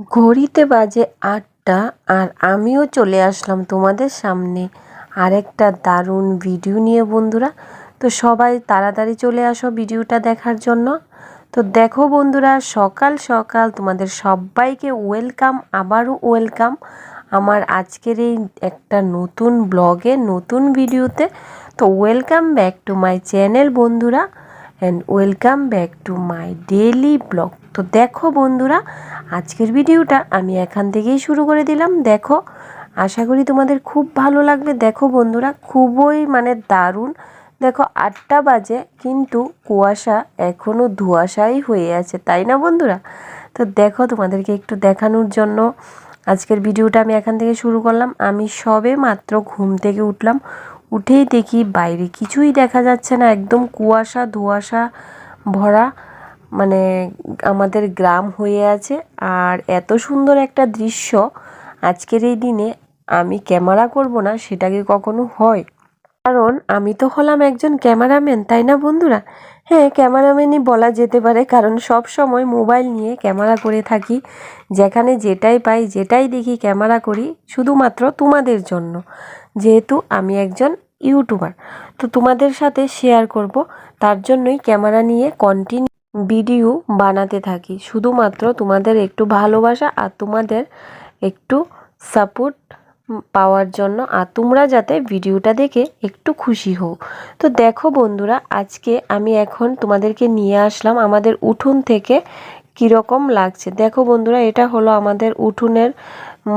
ঘড়িতে বাজে আটটা আর আমিও চলে আসলাম তোমাদের সামনে আরেকটা দারুণ ভিডিও নিয়ে বন্ধুরা। তো সবাই তাড়াতাড়ি চলে আসো ভিডিওটা দেখার জন্য। তো দেখো বন্ধুরা, সকাল সকাল তোমাদের সবাইকে ওয়েলকাম আবারও ওয়েলকাম আমার আজকের এই একটা নতুন ব্লগে নতুন ভিডিওতে তো welcome back to my channel বন্ধুরা and welcome back to my daily blog তো দেখো বন্ধুরা, আজকের ভিডিওটা আমি এখান থেকেই শুরু করে দিলাম। দেখো, আশা করি তোমাদের খুব ভালো লাগবে। দেখো বন্ধুরা, খুবই মানে দারুণ। দেখো, আটটা বাজে, কিন্তু কুয়াশা এখনও ধোঁয়াশাই হয়ে আছে, তাই না বন্ধুরা? তো দেখো তোমাদেরকে একটু দেখানোর জন্য আজকের ভিডিওটা আমি এখান থেকে শুরু করলাম। আমি সবে মাত্র ঘুম থেকে উঠলাম। উঠেই দেখি বাইরে কিছুই দেখা যাচ্ছে না, একদম কুয়াশা ধোঁয়াশা ভরা। মানে আমাদের গ্রাম হয়ে আছে। আর এত সুন্দর একটা দৃশ্য আজকের এই দিনে আমি ক্যামেরা করব না, সেটা কি কখনো হয়? কারণ আমি তো হলাম একজন ক্যামেরাম্যান, তাই না বন্ধুরা? হ্যাঁ ক্যামেরাম্যানই বলা যেতে পারে, কারণ সব সময় মোবাইল নিয়ে ক্যামেরা করে থাকি। যেখানে যেটাই পাই, যেটাই দেখি ক্যামেরা করি, শুধুমাত্র তোমাদের জন্য। যেহেতু আমি একজন ইউটিউবার, তো তোমাদের সাথে শেয়ার করব, তার জন্যই ক্যামেরা নিয়ে কন্টিনিউ ভিডিও বানাতে থাকি। শুধুমাত্র তোমাদের একটু ভালোবাসা আর তোমাদের একটু সাপোর্ট পাওয়ার জন্য আর তোমরা যাতে ভিডিওটা দেখে একটু খুশি হও। তো দেখো বন্ধুরা, আজকে আমি এখন তোমাদেরকে নিয়ে আসলাম আমাদের উঠোন থেকে কীরকম লাগছে। দেখো বন্ধুরা, এটা হলো আমাদের উঠোনের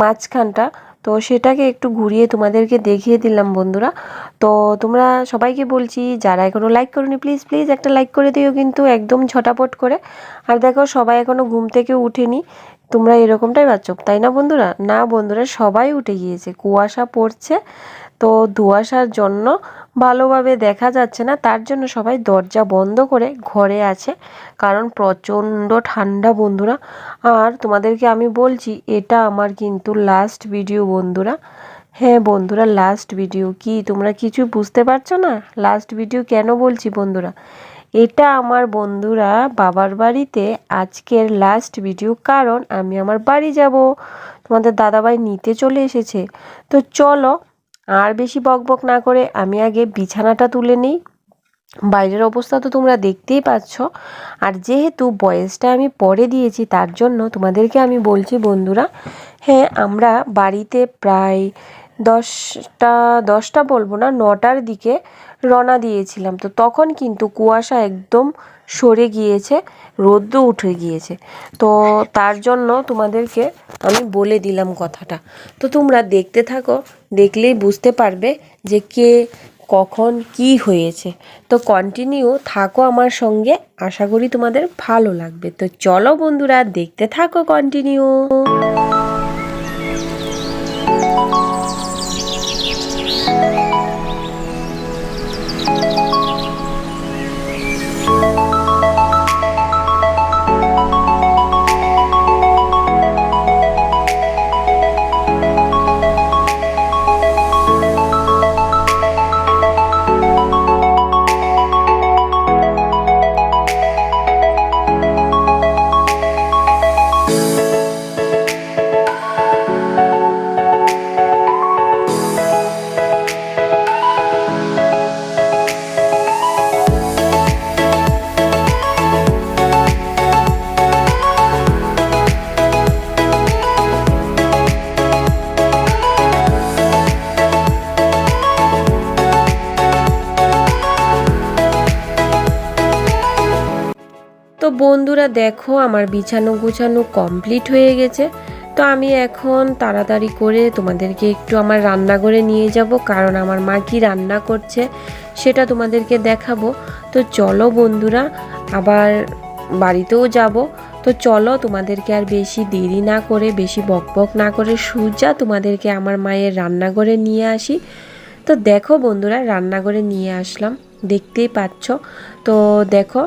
মাঝখানটা। তো সেটাকে একটু ঘুরিয়ে তোমাদেরকে দেখিয়ে দিলাম বন্ধুরা। তো তোমরা সবাইকে বলছি, যারা এখনও লাইক করনি প্লিজ প্লিজ একটা লাইক করে দিও কিন্তু একদম ঝটাপট করে। আর দেখো, সবাই এখনও ঘুম থেকে উঠেনি। তোমরা এরকমটাই বাচ্চ তাই না বন্ধুরা? না বন্ধুরা, সবাই উঠে গিয়েছে। কুয়াশা পড়ছে। তো ধুয়াশার জন্য ভালোভাবে দেখা যাচ্ছে না, তার জন্য সবাই দরজা বন্ধ করে ঘরে আছে। কারণ প্রচণ্ড ঠান্ডা বন্ধুরা। আর তোমাদেরকে আমি বলছি, এটা আমার কিন্তু লাস্ট ভিডিও বন্ধুরা। হ্যাঁ বন্ধুরা লাস্ট ভিডিও কি, তোমরা কিছু বুঝতে পারছ না? লাস্ট ভিডিও কেন বলছি বন্ধুরা? এটা আমার বন্ধুরা বাবার বাড়িতে আজকের লাস্ট ভিডিও কারণ আমি আমার বাড়ি যাব। তোমাদের দাদাভাই নিতে চলে এসেছে। তো চলো আর বেশি বকবক না করে আমি আগে বিছানাটা তুলে নিই। বাইরের অবস্থা তো তোমরা দেখতেই পাচ্ছ। আর যেহেতু বয়সটা আমি পরে দিয়েছি, তার জন্য তোমাদেরকে আমি বলছি, বন্ধুরা হ্যাঁ আমরা বাড়িতে প্রায় দশটা দশটা বলব না, নটার দিকে রওনা দিয়েছিলাম। তো তখন কিন্তু কুয়াশা একদম সরে গিয়েছে রোদ্র উঠে গিয়েছে। তো তার জন্য তোমাদেরকে আমি বলে দিলাম কথাটা। তো তোমরা দেখতে থাকো, দেখলেই বুঝতে পারবে যে কে, কখন, কি হয়েছে। তো কন্টিনিউ থাকো আমার সঙ্গে, আশা করি তোমাদের ভালো লাগবে। তো চলো বন্ধুরা, দেখতে থাকো কন্টিনিউ তো বন্ধুরা দেখো, আমার বিছানো গুছানো কমপ্লিট হয়ে গেছে। তো আমি এখন তাড়াতাড়ি করে তোমাদেরকে একটু আমার রান্নাঘরে নিয়ে যাব, কারণ আমার মা কি রান্না করছে সেটা তোমাদেরকে দেখাবো। তো চলো বন্ধুরা, আবার বাড়িতেও যাব। তো চলো তোমাদেরকে আর বেশি দেরি না করে, বেশি বকবক না করে সুজা তোমাদেরকে আমার মায়ের রান্নাঘরে নিয়ে আসি। তো দেখো বন্ধুরা, রান্নাঘরে নিয়ে আসলাম, দেখতেই পাচ্ছ। তো দেখো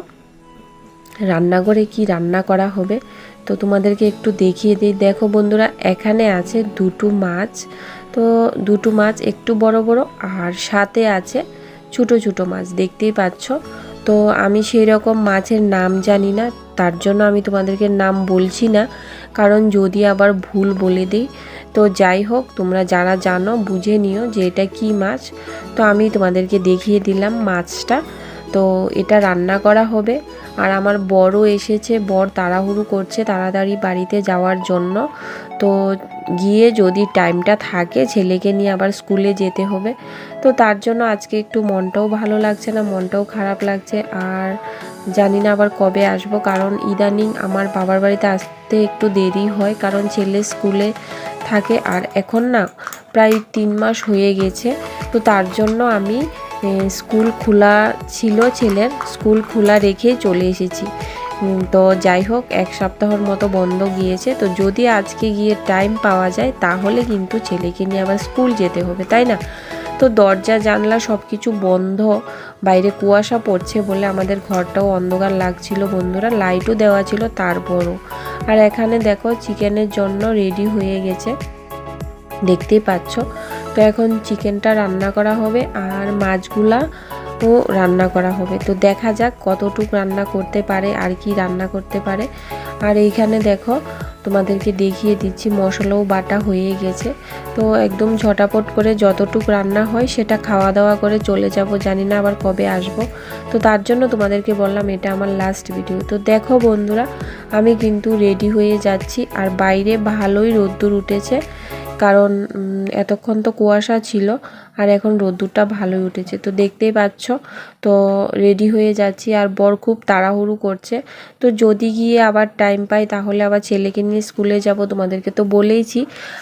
রান্নাঘরে কি রান্না করা হবে? তো তোমাদেরকে একটু দেখিয়ে দিই। দেখো বন্ধুরা, এখানে আছে দুটো মাছ। তো দুটো মাছ একটু বড় বড় আর সাথে আছে ছোটো ছোটো মাছ, দেখতেই পাচ্ছ? তো আমি সেই রকম মাছের নাম জানি না, তার জন্য আমি তোমাদেরকে নাম বলছি না, কারণ যদি আবার ভুল বলে দিই। তো যাই হোক, তোমরা যারা জানো, বুঝে নিও যে এটা কি মাছ। তো আমি তোমাদেরকে দেখিয়ে দিলাম মাছটা। তো এটা রান্না করা হবে। আর আমার বড় এসেছে, বর তাড়াহুড়ো করছে তাড়াতাড়ি বাড়িতে যাওয়ার জন্য। তো গিয়ে যদি টাইমটা থাকে ছেলেকে নিয়ে আবার স্কুলে যেতে হবে। তো তার জন্য আজকে একটু মনটাও ভালো লাগছে না, মনটাও খারাপ লাগছে। আর জানি না আবার কবে আসব, কারণ ইদানিং আমার বাবার বাড়িতে আসতে একটু দেরি হয়, কারণ ছেলে স্কুলে থাকে। আর এখন না প্রায় তিন মাস হয়ে গেছে। তো তার জন্য আমি স্কুল খোলা ছিল ছেলের, স্কুল খোলা রেখে চলে এসেছি। তো যাই হোক, এক সপ্তাহর মতো বন্ধ গিয়েছে। তো যদি আজকে গিয়ে টাইম পাওয়া যায়, তাহলে কিন্তু ছেলেকে নিয়ে আবার স্কুল যেতে হবে, তাই না? তো দরজা, জানলা সব কিছু বন্ধ। বাইরে কুয়াশা পড়ছে বলে আমাদের ঘরটাও অন্ধকার লাগছিল বন্ধুরা লাইটও দেওয়া ছিল তারপরও। আর এখানে দেখো চিকেনের জন্য রেডি হয়ে গেছে। দেখতেই পাচ্ছ। তো এখন চিকেনটা রান্না করা হবে আর মাছগুলা ও রান্না করা হবে। তো দেখা যাক কতটুক রান্না করতে পারে, আর কি রান্না করতে পারে। আর এইখানে দেখো তোমাদেরকে দেখিয়ে দিচ্ছি, মশলাও বাটা হয়ে গেছে। তো একদম ঝটাপট করে যতটুক রান্না হয় সেটা খাওয়া দাওয়া করে চলে যাব। জানি না আবার কবে আসব। তো তার জন্য তোমাদেরকে বললাম এটা আমার লাস্ট ভিডিও তো দেখো বন্ধুরা, আমি কিন্তু রেডি হয়ে যাচ্ছি। আর বাইরে ভালোই রোদ্দুর উঠেছে। কারণ এতক্ষণ তো কুয়াশা ছিল আর এখন রোদ্দুরটা ভালোই উঠেছে। তো দেখতেই পাচ্ছ, তো রেডি হয়ে যাচ্ছি আর বর খুব তাড়াহুড়ো করছে। তো যদি গিয়ে আবার টাইম পাই তাহলে আবার ছেলেকে নিয়ে স্কুলে যাব। তোমাদেরকে তো বলেইছি।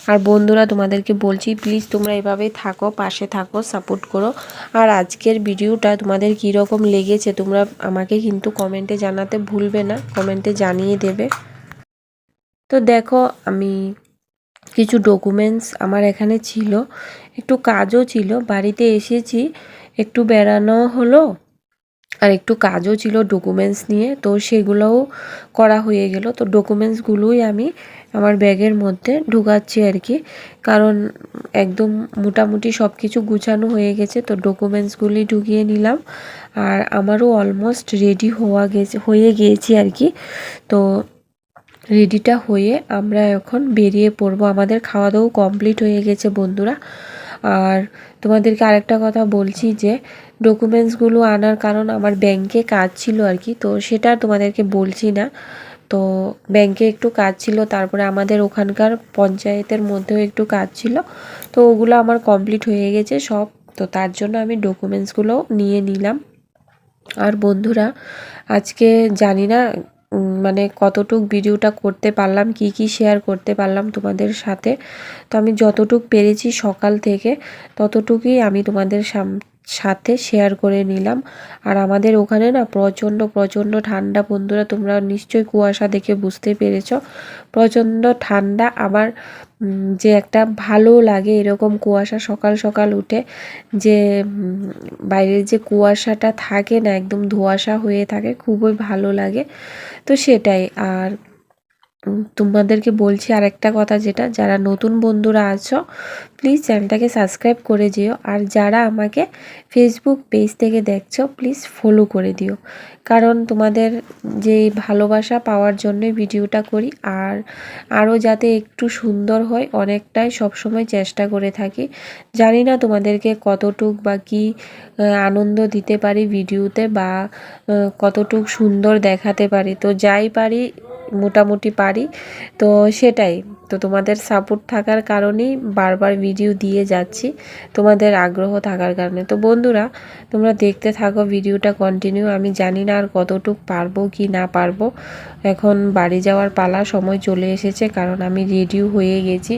আর বন্ধুরা, তোমাদেরকে বলছি প্লিজ তোমরা এভাবেই থাকো, পাশে থাকো সাপোর্ট করো। আর আজকের ভিডিওটা তোমাদের কীরকম লেগেছে তোমরা আমাকে কিন্তু কমেন্টে জানাতে ভুলবে না কমেন্টে জানিয়ে দেবে। তো দেখো, আমি কিছু ডকুমেন্টস আমার এখানে ছিল, একটু কাজও ছিল, বাড়িতে এসেছি, একটু বেড়ানো হলো, আর একটু কাজও ছিল ডকুমেন্টস নিয়ে, তো সেগুলোও করা হয়ে গেল, তো ডকুমেন্টসগুলোই আমি আমার ব্যাগের মধ্যে ঢুকাচ্ছি আর কি, কারণ একদম মোটামুটি সব কিছু গুছানো হয়ে গেছে, তো ডকুমেন্টসগুলি ঢুকিয়ে নিলাম, আর আমারও অলমোস্ট রেডি হওয়া গেছে, হয়ে গিয়েছি আর কি, তো রেডিটা হয়ে আমরা এখন বেরিয়ে পড়ব। আমাদের খাওয়া দাওয়া কমপ্লিট হয়ে গেছে বন্ধুরা। আর তোমাদেরকে আরেকটা কথা বলছি যে, ডকুমেন্টসগুলো আনার কারণ আমার ব্যাংকে কাজ ছিল আর কি, তো সেটা তোমাদেরকে বলছি না। তো ব্যাংকে একটু কাজ ছিল, তারপরে আমাদের ওখানকার পঞ্চায়েতের মধ্যেও একটু কাজ ছিল, তো ওগুলো আমার কমপ্লিট হয়ে গেছে সব, তো তার জন্য আমি ডকুমেন্টসগুলো নিয়ে নিলাম। আর বন্ধুরা, আজকে জানি না মানে কতটুক ভিডিওটা করতে পারলাম, কি কি শেয়ার করতে পারলাম তোমাদের সাথে। তো আমি যতটুক পেরেছি সকাল থেকে, ততটুকুই আমি তোমাদের সাথে শেয়ার করে নিলাম। আর আমাদের ওখানে না প্রচণ্ড প্রচণ্ড ঠান্ডা। বন্ধুরা, তোমরা নিশ্চয়ই কুয়াশা দেখে বুঝতে পেরেছ। প্রচণ্ড ঠান্ডা। আবার যে একটা ভালো লাগে এরকম কুয়াশা সকাল সকাল উঠে যে বাইরের যে কুয়াশাটা থাকে না, একদম ধোঁয়াশা হয়ে থাকে, খুবই ভালো লাগে। তো সেটাই। আর তোমাদেরকে বলছি আর একটা কথা যেটা, যারা নতুন বন্ধুরা আছো প্লিজ চ্যানেলটাকে সাবস্ক্রাইব করে দিও। আর যারা আমাকে ফেসবুক পেজ থেকে দেখছ প্লিজ ফলো করে দিও। কারণ তোমাদের যে ভালোবাসা পাওয়ার জন্যই ভিডিওটা করি, আর আরও যাতে একটু সুন্দর হয়, অনেকটাই সবসময় চেষ্টা করে থাকি। জানি না তোমাদেরকে কতটুক বা কী আনন্দ দিতে পারি ভিডিওতে বা কতটুক সুন্দর দেখাতে পারি। তো যাই পারি মোটামুটি পারি। তো সেটাই, তো তোমাদের সাপোর্ট থাকার কারণেই বারবার ভিডিও দিয়ে যাচ্ছি, তোমাদের আগ্রহ থাকার কারণে। তো বন্ধুরা, তোমরা দেখতে থাকো ভিডিওটা কন্টিনিউ আমি জানি না আর কতটুক পারব কি না পারব। এখন বাড়ি যাওয়ার পালা, সময় চলে এসেছে, কারণ আমি রেডিও হয়ে গেছি।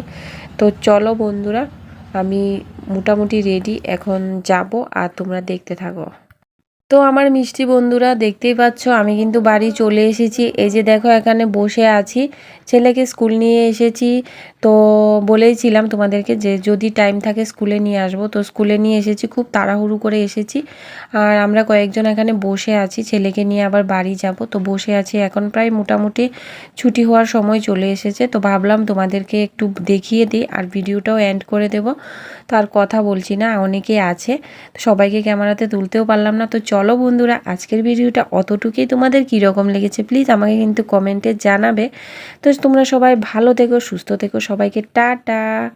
তো চলো বন্ধুরা, আমি মোটামুটি রেডি এখন যাব আর তোমরা দেখতে থাকো। তো আমার মিষ্টি বন্ধুরা দেখতেই পাচ্ছ, আমি কিন্তু বাড়ি চলে এসেছি। এই যে দেখো, এখানে বসে আছি। ছেলেকে স্কুল নিয়ে এসেছি। তো বলেইছিলাম তোমাদেরকে যে যদি টাইম থাকে স্কুলে নিয়ে আসব। তো স্কুলে নিয়ে এসেছি, খুব তাড়াহুড়ো করে এসেছি। আর আমরা কয়েকজন এখানে বসে আছি। ছেলেকে নিয়ে আবার বাড়ি যাব। তো বসে আছি। এখন প্রায় মোটামুটি ছুটি হওয়ার সময় চলে এসেছে। তো ভাবলাম তোমাদেরকে একটু দেখিয়ে দিই আর ভিডিওটাও এন্ড করে দেব। তার কথা বলছি না, অনেকে আছে। সবাইকে ক্যামেরাতে তুলতেও পারলাম না। তো চলো বন্ধুরা, আজকের ভিডিওটা অতটুকুই। তোমাদের কীরকম লেগেছে প্লিজ আমাকে কিন্তু কমেন্টে জানাবে। তো তোমরা সবাই ভালো থেকো, সুস্থ থেকো, সবাইকে টাটা।